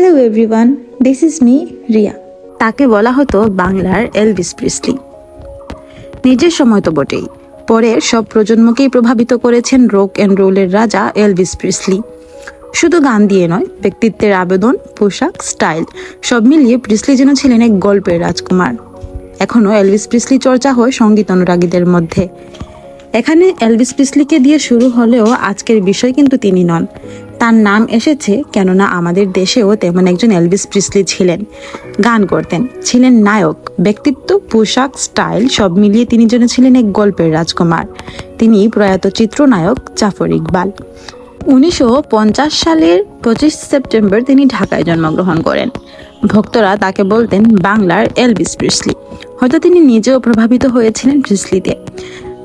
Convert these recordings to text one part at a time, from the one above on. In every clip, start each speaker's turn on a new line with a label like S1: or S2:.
S1: Hello everyone this is me Riya তাকে বলা হতো বাংলার এলভিস প্রিসলি নিজের সময় তো বটেই। পরে সব প্রজন্মকেই প্রভাবিত করেছেন রোক অ্যান্ড রোলের রাজা এলভিস প্রিসলি শুধু গান দিয়ে নয়, ব্যক্তিত্বের আবেদন, পোশাক, স্টাইল, সব মিলিয়ে প্রিসলি যেন ছিলেন এক গল্পের রাজকুমার। এখনও এলভিস প্রিসলি চর্চা হয় সংগীত অনুরাগীদের মধ্যে। এখানে এলভিস প্রিসলিকে দিয়ে শুরু হলেও আজকের বিষয় কিন্তু তিনি নন। তার নাম এসেছে কেননা আমাদের দেশেও তেমন একজন এলভিস প্রিসলি ছিলেন। গান করতেন। ছিলেন নায়ক। ব্যক্তিত্ব, পোশাক, স্টাইল সব মিলিয়ে তিনি যেন ছিলেন এক গল্পের রাজকুমার। তিনি প্রয়াত চিত্রনায়ক জাফর ইকবাল। উনিশশো পঞ্চাশ সালের পঁচিশ সেপ্টেম্বর তিনি ঢাকায় জন্মগ্রহণ করেন। ভক্তরা তাকে বলতেন বাংলার এলভিস প্রিসলি। হয়তো তিনি নিজেও প্রভাবিত হয়েছিলেন প্রিসলিতে।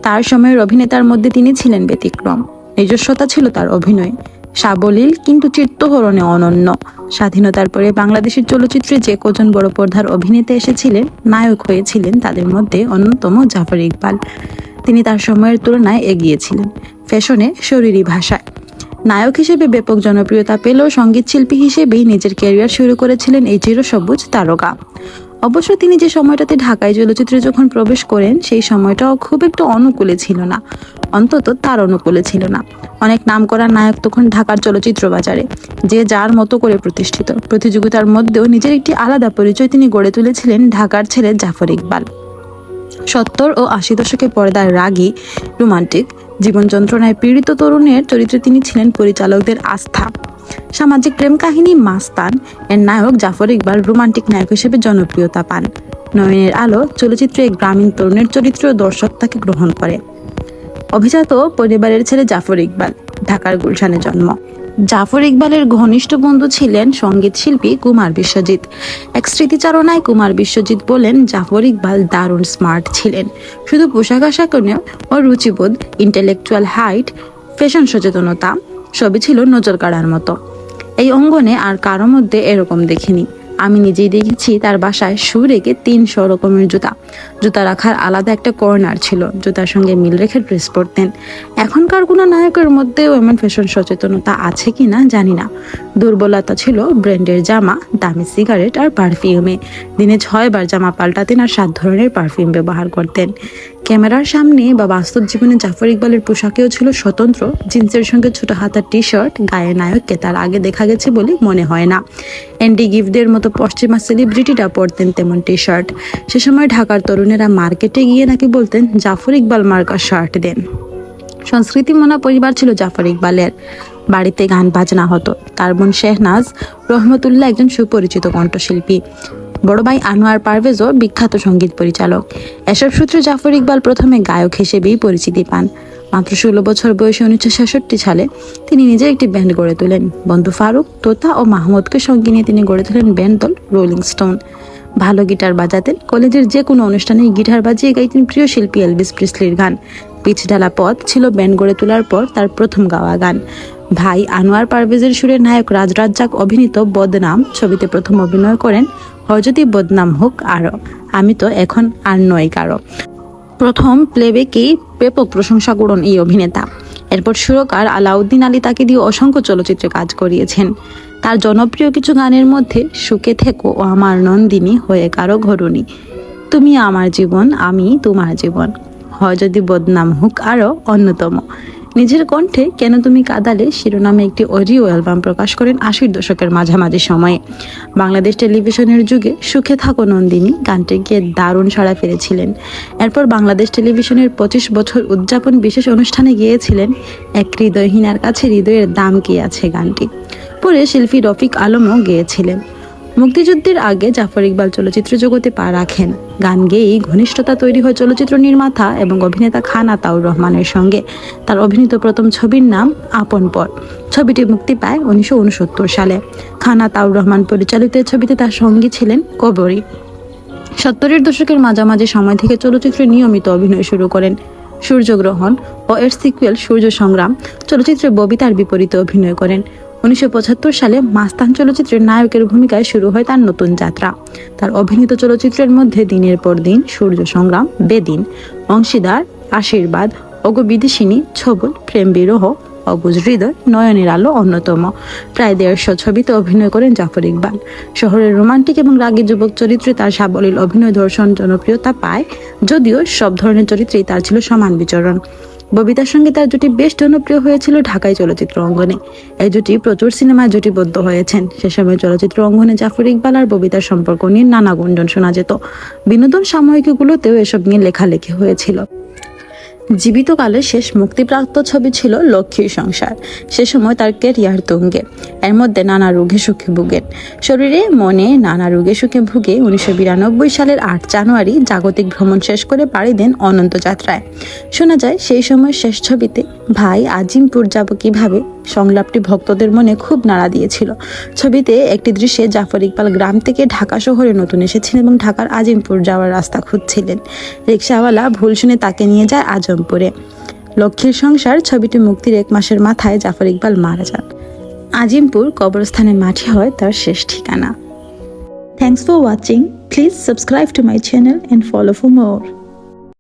S1: তার সময়ের অভিনেতার মধ্যে তিনি ছিলেন ব্যতিক্রম। নিজস্বতা ছিল তার অভিনয়। সাবলীল কিন্তু চিত্তহরণে অনন্য। স্বাধীনতার পরে বাংলাদেশের চলচ্চিত্রে যে কজন বড় পর্দার অভিনেতা এসেছিলেন, নায়ক হয়েছিলেন, তাদের মধ্যে অন্যতম জাফর ইকবাল। তিনি তার সময়ের তুলনায় এগিয়েছিলেন ফ্যাশনে শরীরী ভাষায়। নায়ক হিসেবে ব্যাপক জনপ্রিয়তা পেলেও সংগীত শিল্পী হিসেবেই নিজের ক্যারিয়ার শুরু করেছিলেন এই চিরসবুজ তারকা। অবশ্য তিনি যে সময়টাতে ঢাকায় চলচ্চিত্রে যখন প্রবেশ করেন, সেই সময়টাও খুব একটা অনুকূলে ছিল না। অন্তত তার অনুকূলে ছিল না। অনেক নাম করা নায়ক তখন ঢাকার চলচ্চিত্র বাজারে যে যার মতো করে প্রতিষ্ঠিত। প্রতিযোগিতার মধ্যেও নিজের একটি আলাদা পরিচয় তিনি গড়ে তুলেছিলেন ঢাকার ছেলে জাফর ইকবাল। সত্তর ও আশি দশকে পর্দার রাগী, রোমান্টিক, জীবন যন্ত্রণায় পীড়িত তরুণের চরিত্রে তিনি ছিলেন পরিচালকদের আস্থা। সামাজিক প্রেম কাহিনী মাস্তান এর নায়ক জাফর ইকবাল রোমান্টিক নায়ক হিসেবে জনপ্রিয়তা পান। নয়নের আলো চলচ্চিত্রে গ্রামীণ তরুণের চরিত্র দর্শক তাকে গ্রহণ করে। অভিজাত পরিবারের ছেলে জাফর ইকবাল, ঢাকার গুলশানে জন্ম। জাফর ইকবালের ঘনিষ্ঠ বন্ধু ছিলেন সংগীত শিল্পী কুমার বিশ্বজিৎ। এক স্মৃতিচারণায় কুমার বিশ্বজিৎ বলেন, জাফর ইকবাল দারুণ স্মার্ট ছিলেন। শুধু পোশাক আশাক ও রুচিবোধ, ইন্টেলেকচুয়াল হাইট, ফ্যাশন সচেতনতা সবই ছিল নজর কাড়ার মতো। এই অঙ্গনে আর কারও মধ্যে এরকম দেখিনি। আমি নিজেই দেখেছি তার বাসায় শু রেখে তিনশো রকমের জুতা। জুতা রাখার আলাদা একটা কর্নার ছিল, জুতার সঙ্গে মিল রেখে ড্রেস পরতেন। এখনকার কোনো নায়কের মধ্যে এমন ফ্যাশন সচেতনতা আছে কি না জানি না। দুর্বলতা ছিল ব্র্যান্ডের জামা, দামি সিগারেট আর পারফিউমে। দিনে ছয়বার জামা পাল্টাতেন আর সাত ধরনের পারফিউম ব্যবহার করতেন। ক্যামেরার সামনে বা বাস্তব জীবনে জাফর ইকবালের পোশাকেও ছিল স্বতন্ত্র। জিন্সের সঙ্গে ছোট হাতার টি শার্ট গায়ে নায়ককে তার আগে দেখা গেছে বলে মনে হয় না। অ্যান্ডি গিফটদের মতো পশ্চিমা সেলিব্রিটিরা পরতেন তেমন টি শার্ট সে সময় ঢাকার তরুণেরা মার্কেটে গিয়ে নাকি বলতেন, জাফর ইকবাল মার্কার শার্ট দেন। সংস্কৃতি মনা পরিবার ছিল জাফর ইকবালের। বাড়িতে গান বাজনা হতো। তার বোন শেহনাজ রহমতুল্লাহ একজন সুপরিচিত কণ্ঠশিল্পী। বড় ভাই আনোয়ার পারভেজও বিখ্যাত সংগীত পরিচালক। এসব সূত্রে জাফর ইকবাল প্রথমে গায়ক হিসেবেই পরিচিতি পান। মাত্র ষোলো বছর বয়সে উনিশশো ছেষট্টি সালে তিনি নিজে একটি ব্যান্ড গড়ে তোলেন। বন্ধু ফারুক, তোতা ও মাহমুদকে সঙ্গে নিয়ে তিনি গড়ে তোলেন ব্যান্ড দল রোলিং স্টোন। ভালো গিটার বাজাতেন, কলেজের যে কোনো অনুষ্ঠানে গিটার বাজিয়ে গাইতেন প্রিয় শিল্পী এলভিস প্রিসলির গান। পিচ ঢালা পথ ছিল ব্যান্ড গড়ে তোলার পর তার প্রথম গাওয়া গান। ভাই আনোয়ার পারভেজের সুরের নায়ক রাজ রাজ্জাক অভিনীত বদনাম ছবিতে প্রথম অভিনয় করেন যদি বদনাম হোক আরও। আমি তো এখন আর নয় কারও। প্রথম প্লেব্যাকেই ব্যাপক প্রশংসা করুন এই অভিনেতা। এরপর সুরকার আলাউদ্দিন আলী তাকে দিয়ে অসংখ্য চলচ্চিত্রে কাজ করিয়েছেন। তার জনপ্রিয় কিছু গানের মধ্যে সুখে থেকো ও আমার নন্দিনী হয়ে কারও ঘরুনি তুমি আমার জীবন, আমি তোমার জীবন। হয় যদি বদনাম হোক আরও অন্যতম। নিজের কণ্ঠে কেন তুমি কাদালে শিরোনামে একটি অডিও অ্যালবাম প্রকাশ করেন আশির দশকের মাঝামাঝি সময়ে। বাংলাদেশ টেলিভিশনের যুগে সুখে থাকো নন্দিনী গানটি গিয়ে দারুণ সাড়া ফেলেছিলেন। এরপর বাংলাদেশ টেলিভিশনের পঁচিশ বছর উদযাপন বিশেষ অনুষ্ঠানে গিয়েছিলেন এক হৃদয়হীনার কাছে হৃদয়ের দাম কি আছে গানটি। পরে শিল্পী রফিক আলমও গেয়েছিলেন। মুক্তিযুদ্ধের আগে জাফর ইকবাল চলচ্চিত্র জগতে পা রাখেন। গান গেয়েই ঘনিষ্ঠতা তৈরি হয় চলচ্চিত্র নির্মাতা এবং অভিনেতা খান আতাউর রহমানের সঙ্গে। তার অভিনীত প্রথম ছবির নাম আপন পর। ছবিটি মুক্তি পায় উনিশশো উনসত্তর সালে। খান আতাউর রহমান পরিচালিত ছবিতে তার সঙ্গী ছিলেন কবরী। সত্তরের দশকের মাঝামাঝি সময় থেকে চলচ্চিত্রে নিয়মিত অভিনয় শুরু করেন সূর্যগ্রহণ ও এর সিকুয়েল সূর্য সংগ্রাম। চলচ্চিত্রে ববিতার বিপরীতে অভিনয় করেন। উনিশশো পঁচাত্তর সালে মাস্তান চলচ্চিত্রের নায়কের ভূমিকায় শুরু হয় তার নতুন যাত্রা। তার অভিনীত চলচ্চিত্রের মধ্যে দিনের পর দিন সূর্য সংগ্রাম, বেদিন, অংশীদার, আশীর্বাদ অগ বিদেশিনী ছবল, প্রেম বিরহ, অবুজ হৃদয়, নয়নের আলো অন্যতম। প্রায় দেড়শো ছবিতে অভিনয় করেন জাফর ইকবাল। শহরের রোমান্টিক এবং রাগী যুবক চরিত্রে তার সাবলীল অভিনয় দর্শন জনপ্রিয়তা পায়, যদিও সব ধরনের চরিত্রেই তার ছিল সমান বিচরণ। ববিতার সঙ্গে তার জুটি বেশ জনপ্রিয় হয়েছিল ঢাকায় চলচ্চিত্র অঙ্গনে। এই জুটি প্রচুর সিনেমায় জুটিবদ্ধ হয়েছেন। সে সময় চলচ্চিত্র অঙ্গনে জাফর ইকবাল আর ববিতার সম্পর্ক নিয়ে নানা গুঞ্জন শোনা যেত। বিনোদন সাময়িকীগুলোতেও এসব নিয়ে লেখালেখি হয়েছিল। জীবিতকালে শেষ মুক্তিপ্রাপ্ত ছবি ছিল লক্ষ্মীর সংসার। সে সময় তার কেরিয়ার তুঙ্গে। এর মধ্যে নানা রোগে সুখে ভুগেন শরীরে, মনে নানা রোগে সুখে ভুগে উনিশশো বিরানব্বই সালের আট জানুয়ারি জাগতিক ভ্রমণ শেষ করে পাড়ি দেন অনন্ত যাত্রায়। শোনা যায়, সেই সময় শেষ ছবিতে ভাই আজিমপুর যাব কীভাবে? সংলাপটি ভক্তদের মনে খুব নাড়া দিয়েছিল। ছবিতে একটি দৃশ্যে জাফর ইকবাল গ্রাম থেকে ঢাকা শহরে নতুন এসেছেন এবং ঢাকার আজিমপুর যাওয়ার রাস্তা খুঁজছিলেন। রিক্সাওয়ালা ভুল শুনে তাকে নিয়ে যায় আজমপুরে। লক্ষ্মীর সংসার, ছবিটি মুক্তির এক মাসের মাথায় জাফর ইকবাল মারা যান। আজিমপুর কবরস্থানের মাঠে হয় তার শেষ ঠিকানা। Thanks for watching please subscribe to my channel and follow for more